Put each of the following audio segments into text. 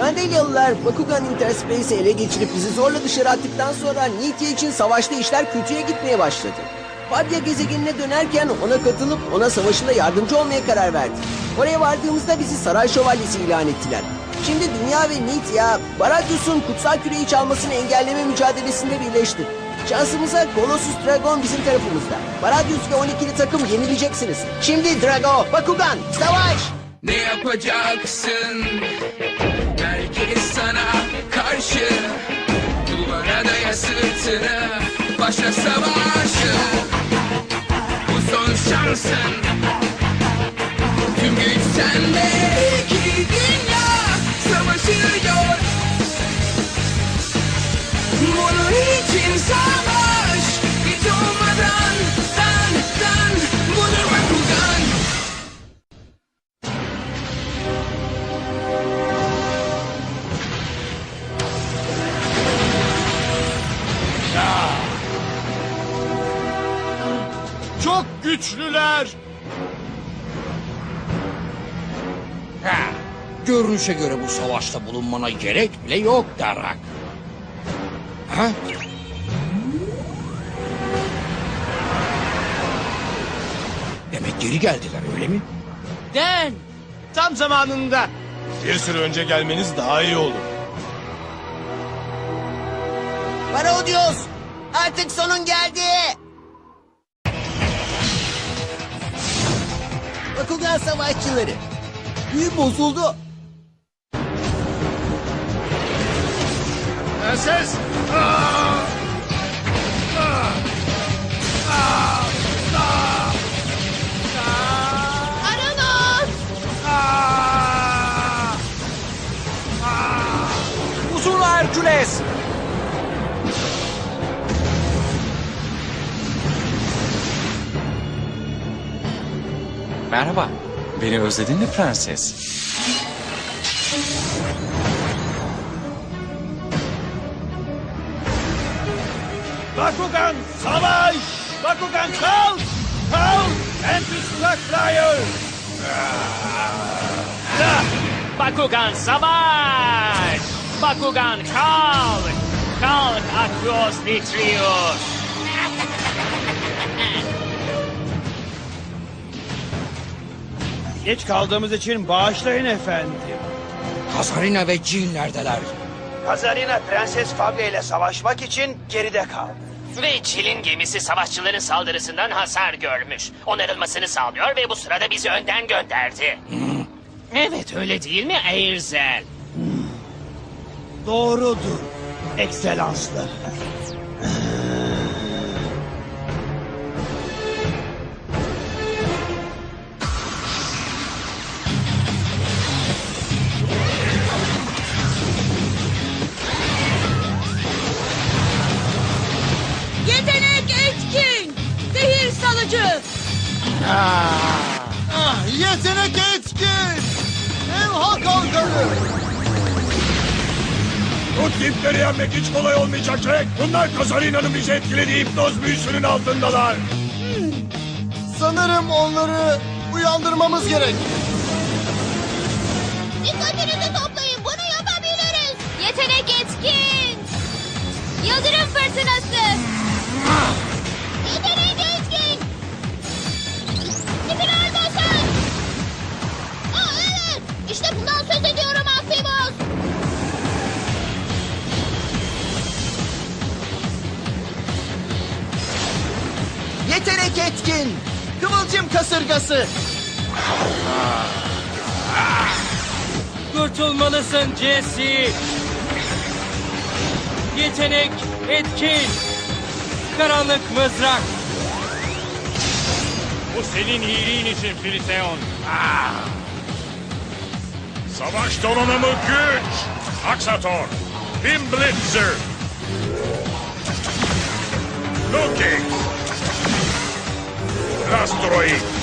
Kandelyalılar Bakugan Interspace'i ele geçirip bizi zorla dışarı attıktan sonra Nitya için savaşta işler kötüye gitmeye başladı. Fabia gezegenine dönerken ona katılıp ona savaşında yardımcı olmaya karar verdi. Oraya vardığımızda bizi saray şövalyesi ilan ettiler. Şimdi Dünya ve Nitya, Baradius'un kutsal küreyi çalmasını engelleme mücadelesinde birleşti. Şansımıza Colossus Dragon bizim tarafımızda. Baradius ve 12'li takım yenileceksiniz. Şimdi Drago, Bakugan, savaş! Ne yapacaksın? Herkes sana karşı Duvara daya sırtını Başla savaşı. Bu son şansın görünüşe göre bu savaşta bulunmana gerek bile yok Darak. Ha? Demek geri geldiler öyle mi? Den. Tam zamanında. Bir süre önce gelmeniz daha iyi olur. Barodius, artık sonun geldi. Bakugan savaşçıları. Büyü bozuldu. Ses. Aranos! Uzun Hercules. Merhaba. Beni özledin mi prenses? Bakugan savaş. Bakugan kal. Kal. Anti-Struck Flyer. Bakugan savaş! Bakugan kalk! Kalk Akros Nitrius! Geç kaldığımız için bağışlayın efendim. Kazarina ve Jean neredeler? Kazarina Prenses Fabia ile savaşmak için geride kaldı. Ve Çil'in gemisi savaşçıların saldırısından hasar görmüş. Onarılmasını sağlıyor ve bu sırada bizi önden gönderdi. evet öyle değil mi Eirzel? Doğrudur. Ekselansları. Bu tipleri yenmek hiç kolay olmayacak Jack. Bunlar Kazarina'nın bizi etkilediği hipnoz büyüsünün altındalar. Sanırım onları uyandırmamız gerek. Dikkatinizi toplayın, kasırgası. Kurtulmalısın Jesse! Yetenek etkin! Karanlık mızrak! Bu senin iyiliğin için Filiteon. Savaş donanımı güç. Aksator. Bim Blitzer. Looking. Rastroid.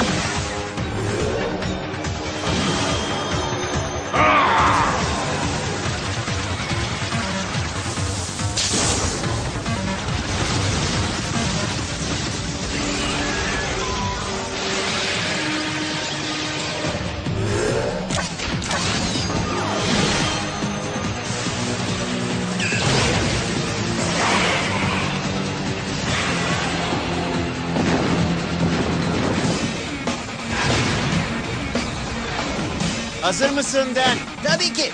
Hazır mısın Den? Tabii ki.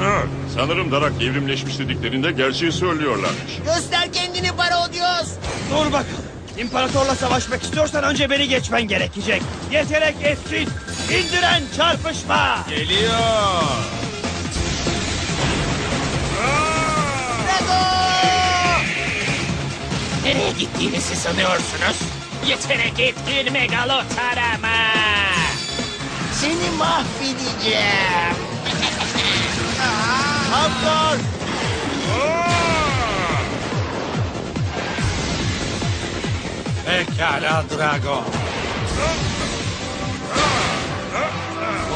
Ha, sanırım Darak evrimleşmiş dediklerinde gerçeği söylüyorlarmış. Göster kendini Parodios. Dur bakalım. İmparatorla savaşmak istiyorsan önce beni geçmen gerekecek. Yetenek etkin. İndiren çarpışma. Nereye gittiğinizi sanıyorsunuz? Yetenek etkin megalotarama. Seni mahvedeceğim. Hamdor. Pekala Drago.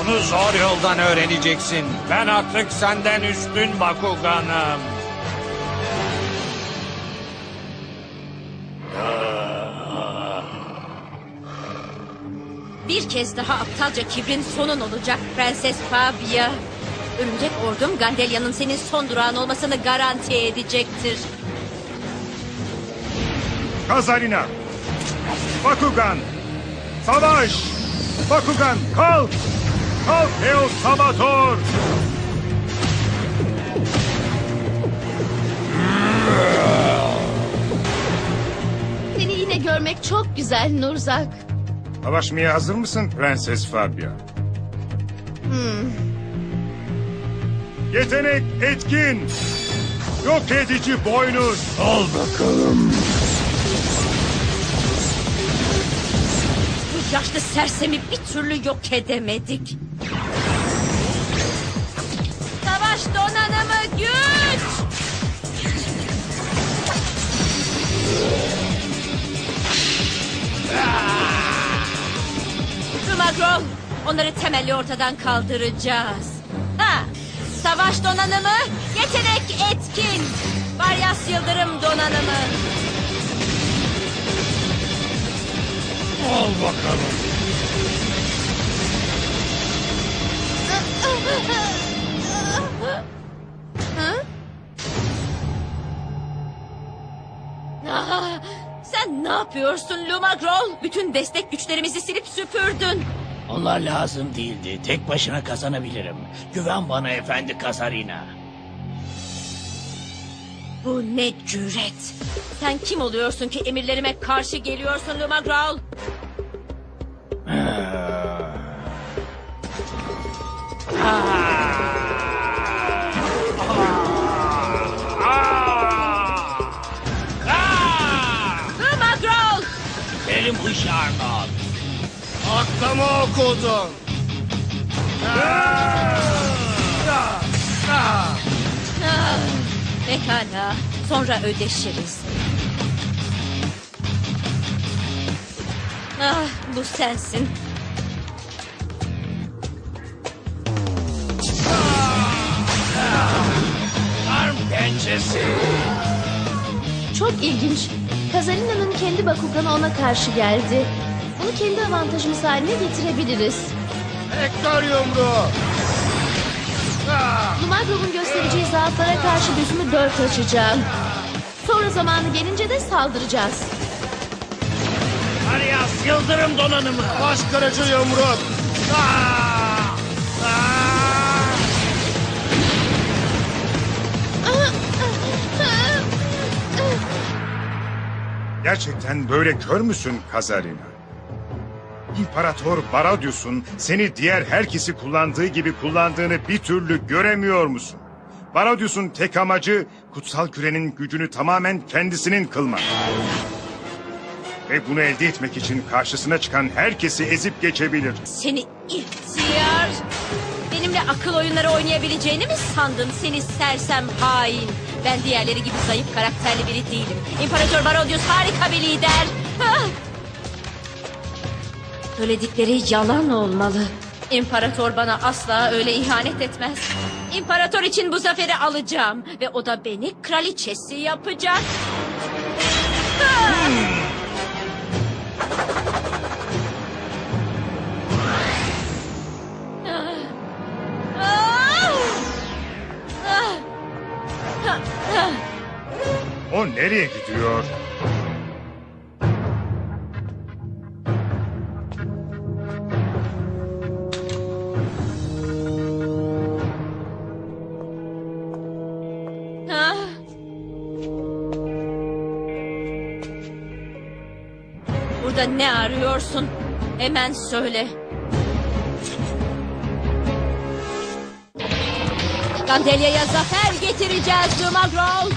Bunu zor yoldan öğreneceksin. Ben artık senden üstün Bakuganım. Bir kez daha aptalca kibrin sonun olacak Prenses Fabia. Örümcek ordum Gandelya'nın senin son durağın olmasını garanti edecektir. Kazarina! Bakugan! Savaş! Bakugan kalk! Kalk Sabator! Seni yine görmek çok güzel Nurzak. Savaşmaya hazır mısın Prenses Fabia? Yetenek etkin! Yok edici boynuz! Al bakalım! Bu yaşlı sersemi bir türlü yok edemedik. Güç! Rumagron, onları temelli ortadan kaldıracağız. Ha, savaş donanımı, yetenek etkin. Varyas Yıldırım donanımı. Al bakalım! sen ne yapıyorsun Lumagrol? Bütün destek güçlerimizi silip süpürdün. Onlar lazım değildi. Tek başına kazanabilirim. Güven bana efendi Kazarina. Bu ne cüret? Sen kim oluyorsun ki emirlerime karşı geliyorsun Lumagrol? Benim hışarmat. Aklımı okudun. Ah, pekala, sonra ödeşiriz. Ah, bu sensin. Arm pençesi. Çok ilginç. Kazarina'nın kendi Bakuganı ona karşı geldi. Bunu kendi avantajımız haline getirebiliriz. Hector yumruğu. Lumagrov'un göstereceği zaaflara karşı gözümü dört açacağım. Sonra zamanı gelince de saldıracağız. Arias Yıldırım donanımı. Baş kırıcı yumruk. Gerçekten böyle kör müsün Kazarina? İmparator Baradius'un seni diğer herkesi kullandığı gibi kullandığını bir türlü göremiyor musun? Baradius'un tek amacı kutsal kürenin gücünü tamamen kendisinin kılmak. Ve bunu elde etmek için karşısına çıkan herkesi ezip geçebilir. Seni ihtiyar! Benimle akıl oyunları oynayabileceğini mi sandın seni sersem hain? Ben diğerleri gibi zayıf karakterli biri değilim. İmparator Barodius harika bir lider. Ah! Söyledikleri yalan olmalı. İmparator bana asla öyle ihanet etmez. İmparator için bu zaferi alacağım. Ve o da beni kraliçesi yapacak. Ah! O nereye gidiyor? Burada ne arıyorsun? Hemen söyle. Gandelya'ya zafer getireceğiz Dumagrol.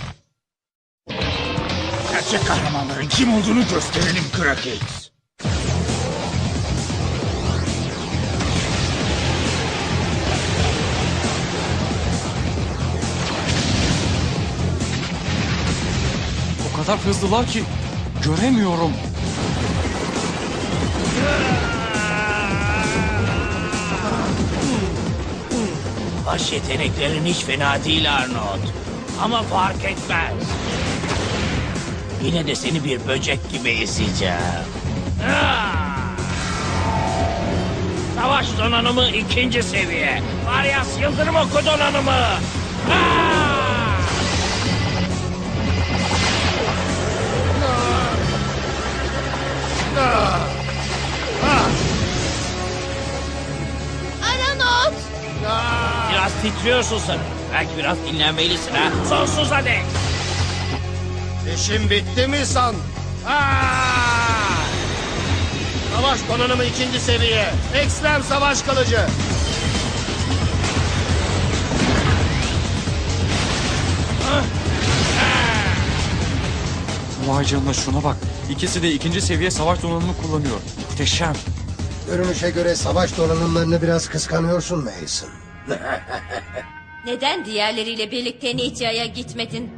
Gerçek kahramanların kim olduğunu gösterelim Krakix. O kadar hızlılar ki göremiyorum. Baş yeteneklerin hiç fena değil Arnold. Ama fark etmez. Yine de seni bir böcek gibi ezeceğim. Savaş donanımı ikinci seviye. Varyas Yıldırım Oku donanımı. Ah! Titriyorsun sanırım. Belki biraz dinlenmelisin ha. Sonsuza dek. İşim bitti mi san? Savaş donanımı ikinci seviye. Ekstrem savaş kılıcı. Vay canına şuna bak. İkisi de ikinci seviye savaş donanımı kullanıyor. Muhteşem. Görünüşe göre savaş donanımlarını biraz kıskanıyorsun Mason. Neden diğerleriyle birlikte Nitya'ya gitmedin?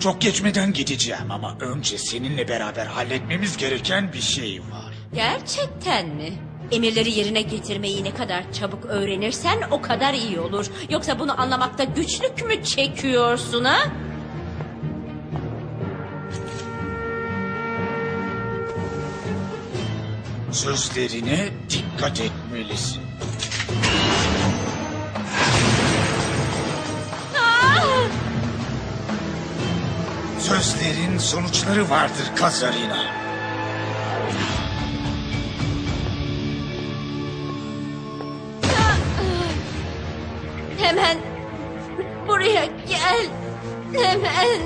Çok geçmeden gideceğim ama önce seninle beraber halletmemiz gereken bir şey var. Gerçekten mi? Emirleri yerine getirmeyi ne kadar çabuk öğrenirsen o kadar iyi olur. Yoksa bunu anlamakta güçlük mü çekiyorsun ha? Sözlerine dikkat etmelisin. Sözlerin sonuçları vardır Kazarina. Hemen buraya gel. Hemen.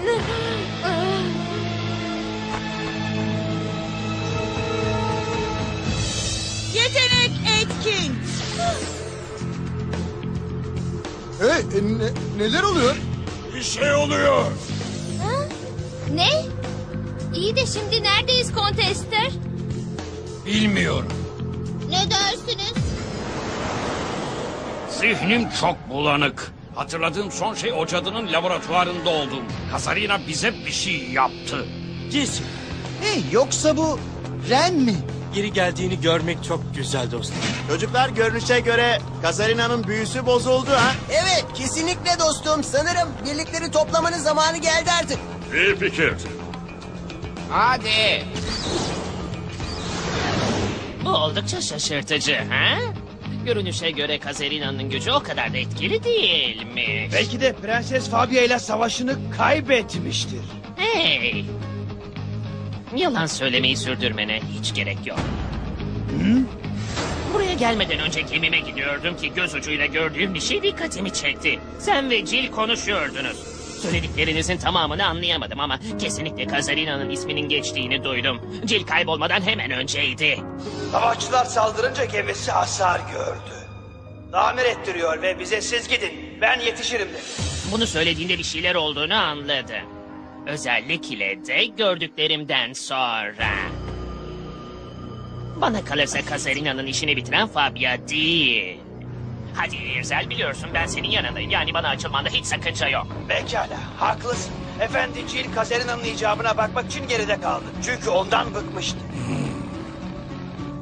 Yetenek etkin. Hey, neler oluyor? Bir şey oluyor. Ne? İyi de şimdi neredeyiz kontester? Bilmiyorum. Ne dersiniz? Zihnim çok bulanık. Hatırladığım son şey o cadının laboratuvarında oldum. Kazarina bize bir şey yaptı. Gizli. Hey, yoksa bu Ren mi? Geri geldiğini görmek çok güzel dostum. Çocuklar görünüşe göre Kazarina'nın büyüsü bozuldu ha. Evet, kesinlikle dostum. Sanırım birlikleri toplamanın zamanı geldi artık. İyi fikirdi. Hadi. Bu oldukça şaşırtıcı ha? Görünüşe göre Kazerina'nın gücü o kadar da etkili değil mi? Belki de Prenses Fabia ile savaşını kaybetmiştir. Hey! Yalan söylemeyi sürdürmene hiç gerek yok. Buraya gelmeden önce gemime gidiyordum ki göz ucuyla gördüğüm bir şey dikkatimi çekti. Sen ve Jill konuşuyordunuz. Söylediklerinizin tamamını anlayamadım ama kesinlikle Kazarina'nın isminin geçtiğini duydum. Jill kaybolmadan hemen önceydi. Savaşçılar saldırınca gemisi hasar gördü. Tamir ettiriyor ve bize siz gidin. Ben yetişirim dedi. Bunu söylediğinde bir şeyler olduğunu anladım. Özellikle de gördüklerimden sonra. Bana kalırsa Kazarina'nın işini bitiren Fabia değil. Hadi İrzel biliyorsun ben senin yanındayım. Yani bana açılmanda hiç sakınca yok. Pekala, haklısın. Efendi Jill Kazerina'nın icabına bakmak için geride kaldı. Çünkü ondan bıkmıştı.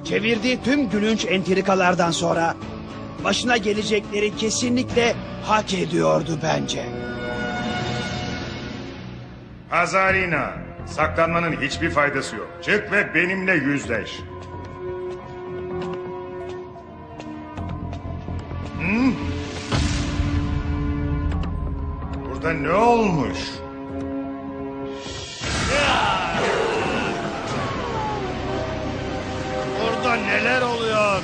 Çevirdiği tüm gülünç entrikalardan sonra başına gelecekleri kesinlikle hak ediyordu bence. Azarina, saklanmanın hiçbir faydası yok. Çık ve benimle yüzleş. Hmm? Burada ne olmuş? Burada neler oluyor?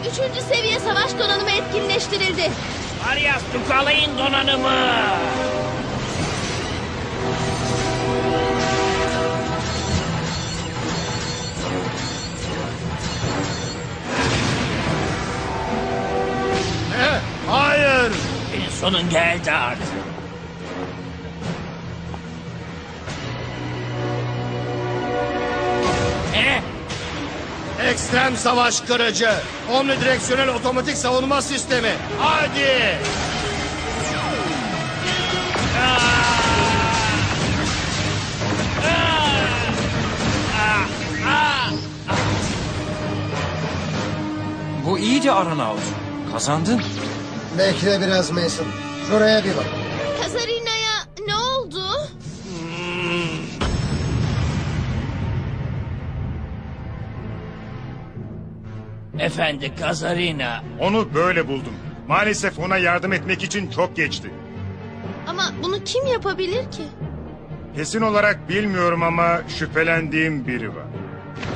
Üçüncü seviye savaş donanımı etkinleştirildi. Arias tukalayın donanımı. Hayır. Senin sonun geldi artık. Ne? Ekstrem savaş kırıcı. Omnidireksiyonel otomatik savunma sistemi. Hadi. Bu iyice Aranaut. Kazandın. Bekle biraz Mason. Şuraya bir bak. Kazarina'ya ne oldu? Efendi Kazarina. Onu böyle buldum. Maalesef ona yardım etmek için çok geçti. Ama bunu kim yapabilir ki? Kesin olarak bilmiyorum ama şüphelendiğim biri var.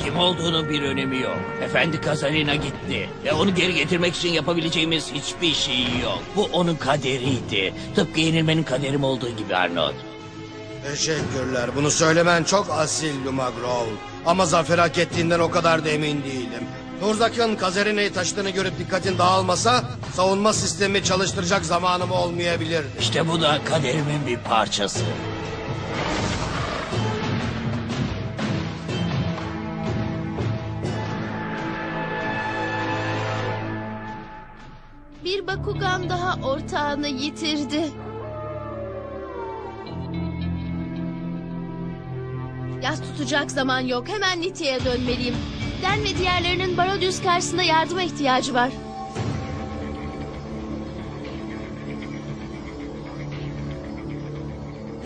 Kim olduğunun bir önemi yok. Efendi Kazarina gitti. Ve onu geri getirmek için yapabileceğimiz hiçbir şey yok. Bu onun kaderiydi. Tıpkı yenilmenin kaderim olduğu gibi Arnold. Teşekkürler. Bunu söylemen çok asil Lumagrov. Ama zafer hak ettiğinden o kadar da emin değilim. Turzak'ın Kazarine'yi taşıdığını görüp dikkatin dağılmasa... ...savunma sistemi çalıştıracak zamanım olmayabilir. İşte bu da kaderimin bir parçası. Bakugan daha ortağını yitirdi. Yas tutacak zaman yok. Hemen Nitya'ya dönmeliyim. Den ve diğerlerinin Barodius karşısında yardıma ihtiyacı var.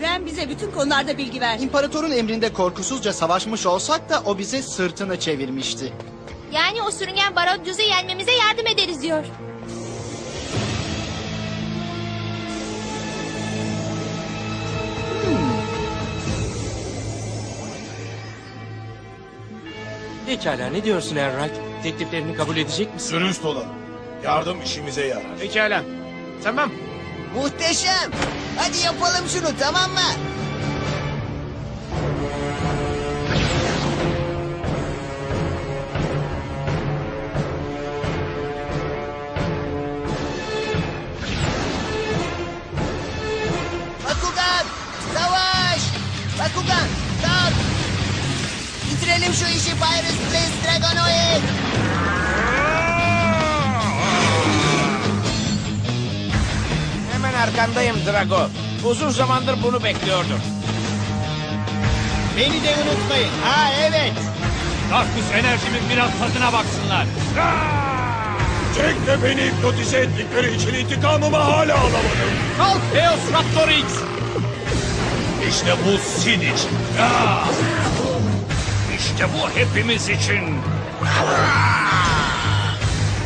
Ren bize bütün konularda bilgi ver. İmparatorun emrinde korkusuzca savaşmış olsak da o bize sırtını çevirmişti. Yani o sürüngen Barodius'u yenmemize yardım ederiz diyor. Pekala ne diyorsun Errak? Tekliflerini kabul edecek misin? Dürüst olalım. Yardım işimize yarar. Pekala. Tamam. Muhteşem. Hadi yapalım şunu tamam mı? Bitirelim şu işi Pyrus Blaze Dragonoid! Hemen arkandayım Drago. Uzun zamandır bunu bekliyordum. Beni de unutmayın. Ha evet. Darkus enerjimin biraz tadına baksınlar. Jack de beni hipnotize ettikleri için intikamımı hala alamadım. Kalk Eos Raptor X. İşte bu Sid için. İşte bu hepimiz için.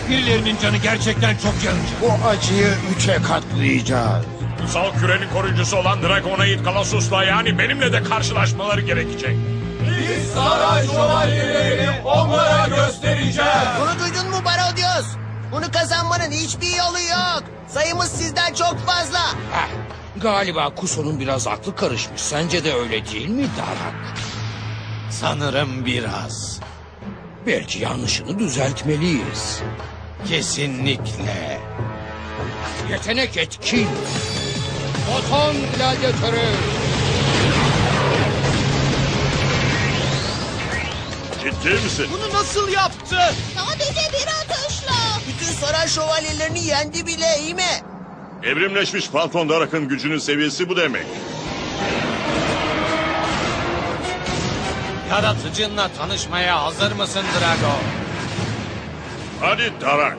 Birilerinin canı gerçekten çok yanacak. Bu acıyı üçe katlayacağız. Kutsal kürenin koruyucusu olan Dragonoid Colossus'la yani benimle de karşılaşmaları gerekecek. Bunu duydun mu Barodios? Bunu kazanmanın hiçbir yolu yok. Sayımız sizden çok fazla. Galiba Kuso'nun biraz aklı karışmış. Sence de öyle değil mi Darak? Sanırım biraz. Belki yanlışını düzeltmeliyiz. Kesinlikle. Yetenek etkin. Foton gladyatörü. Ciddi misin? Bunu nasıl yaptı? Sadece bir atışla. Bütün saray şövalyelerini yendi bile iyi mi? Evrimleşmiş Phantom Darak'ın gücünün seviyesi bu demek. Yaratıcınla tanışmaya hazır mısın Drago? Hadi Darak.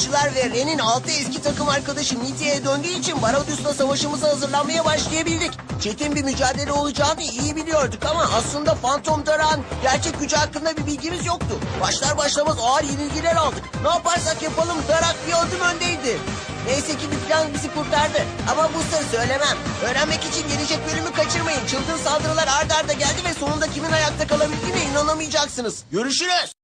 Savaşçılar ve Ren'in altı eski takım arkadaşı Nitya'ya döndüğü için Barodius'la savaşımıza hazırlanmaya başlayabildik. Çetin bir mücadele olacağını iyi biliyorduk ama aslında Phantom Darak'ın gerçek gücü hakkında bir bilgimiz yoktu. Başlar başlamaz ağır yenilgiler aldık. Ne yaparsak yapalım Darak bir adım öndeydi. Neyse ki bir plan bizi kurtardı. Ama bu sır söylemem. Öğrenmek için gelecek bölümü kaçırmayın. Çılgın saldırılar ard arda geldi ve sonunda kimin ayakta kalabildiğine inanamayacaksınız. Görüşürüz.